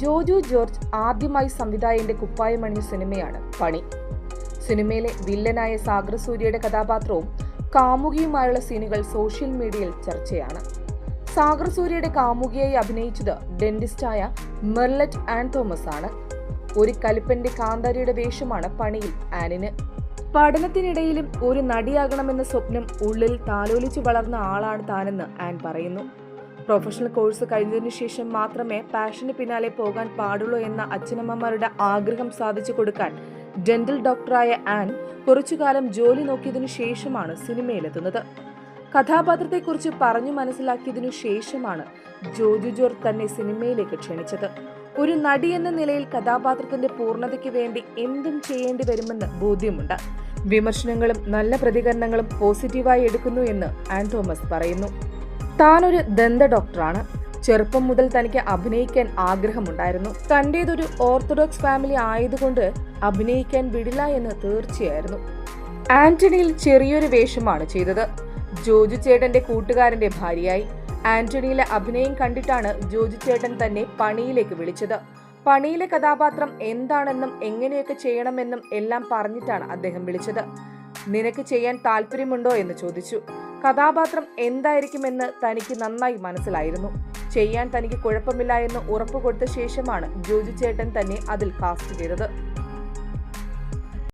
Joju George ആദ്യമായി സംവിധായകന്റെ കുപ്പായമണിഞ്ഞ സിനിമയാണ് പണി. സിനിമയിലെ വില്ലനായ സാഗർ സൂര്യയുടെ കഥാപാത്രവും കാമുകിയുമായുള്ള സീനുകൾ സോഷ്യൽ മീഡിയയിൽ ചർച്ചയാണ്. സാഗർ സൂര്യയുടെ കാമുകിയായി അഭിനയിച്ചത് ഡെന്റിസ്റ്റായ മെർലറ്റ് ആൻ തോമസ് ആണ് ഒരു കലിപ്പന്റെ കാന്താരിയുടെ വേഷമാണ് പണിയിൽ ആനിന്. പഠനത്തിനിടയിലും ഒരു നടിയാകണമെന്ന സ്വപ്നം ഉള്ളിൽ താലോലിച്ചു വളർന്ന ആളാണ് താനെന്ന് ആൻ പറയുന്നു. പ്രൊഫഷണൽ കോഴ്സ് കഴിഞ്ഞതിനു ശേഷം മാത്രമേ പാഷന് പിന്നാലെ പോകാൻ പാടുള്ളൂ എന്ന അച്ഛനമ്മമാരുടെ ആഗ്രഹം സാധിച്ചു കൊടുക്കാൻ ഡെന്റൽ ഡോക്ടറായ ആൻ കുറച്ചുകാലം ജോലി നോക്കിയതിനു ശേഷമാണ് സിനിമയിലെത്തുന്നത്. കഥാപാത്രത്തെക്കുറിച്ച് പറഞ്ഞു മനസ്സിലാക്കിയതിനു ശേഷമാണ് ജോജു ജോർ തന്നെ സിനിമയിലേക്ക് ക്ഷണിച്ചത്. ഒരു നടി എന്ന നിലയിൽ കഥാപാത്രത്തിന്റെ പൂർണതയ്ക്ക് വേണ്ടി എന്തും ചെയ്യേണ്ടി വരുമെന്ന് ബോധ്യമുണ്ട്. വിമർശനങ്ങളും നല്ല പ്രതികരണങ്ങളും പോസിറ്റീവായി എടുക്കുന്നു എന്ന് ആൻ തോമസ് പറയുന്നു. താനൊരു ദന്ത ഡോക്ടറാണ്. ചെറുപ്പം മുതൽ തനിക്ക് അഭിനയിക്കാൻ ആഗ്രഹമുണ്ടായിരുന്നു. തന്റെതൊരു ഓർത്തഡോക്സ് ഫാമിലി ആയതുകൊണ്ട് അഭിനയിക്കാൻ വിടില്ല എന്ന് തീർച്ചയായിരുന്നു. ആന്റണിയിൽ ചെറിയൊരു വേഷമാണ് ചെയ്തത്. ജോജു ചേട്ടന്റെ കൂട്ടുകാരന്റെ ഭാര്യയായി. ആന്റണിയിലെ അഭിനയം കണ്ടിട്ടാണ് ജോജു ചേട്ടൻ തന്നെ പണിയിലേക്ക് വിളിച്ചത്. പണിയിലെ കഥാപാത്രം എന്താണെന്നും എങ്ങനെയൊക്കെ ചെയ്യണമെന്നും എല്ലാം പറഞ്ഞിട്ടാണ് അദ്ദേഹം വിളിച്ചത്. നിനക്ക് ചെയ്യാൻ താല്പര്യമുണ്ടോ എന്ന് ചോദിച്ചു. കഥാപാത്രം എന്തായിരിക്കുമെന്ന് തനിക്ക് നന്നായി മനസ്സിലായിരുന്നു. ചെയ്യാൻ തനിക്ക് കുഴപ്പമില്ല എന്ന് ഉറപ്പുകൊടുത്ത ശേഷമാണ് ജോജു ചേട്ടൻ തന്നെ അതിൽ കാസ്റ്റ് ചെയ്തത്.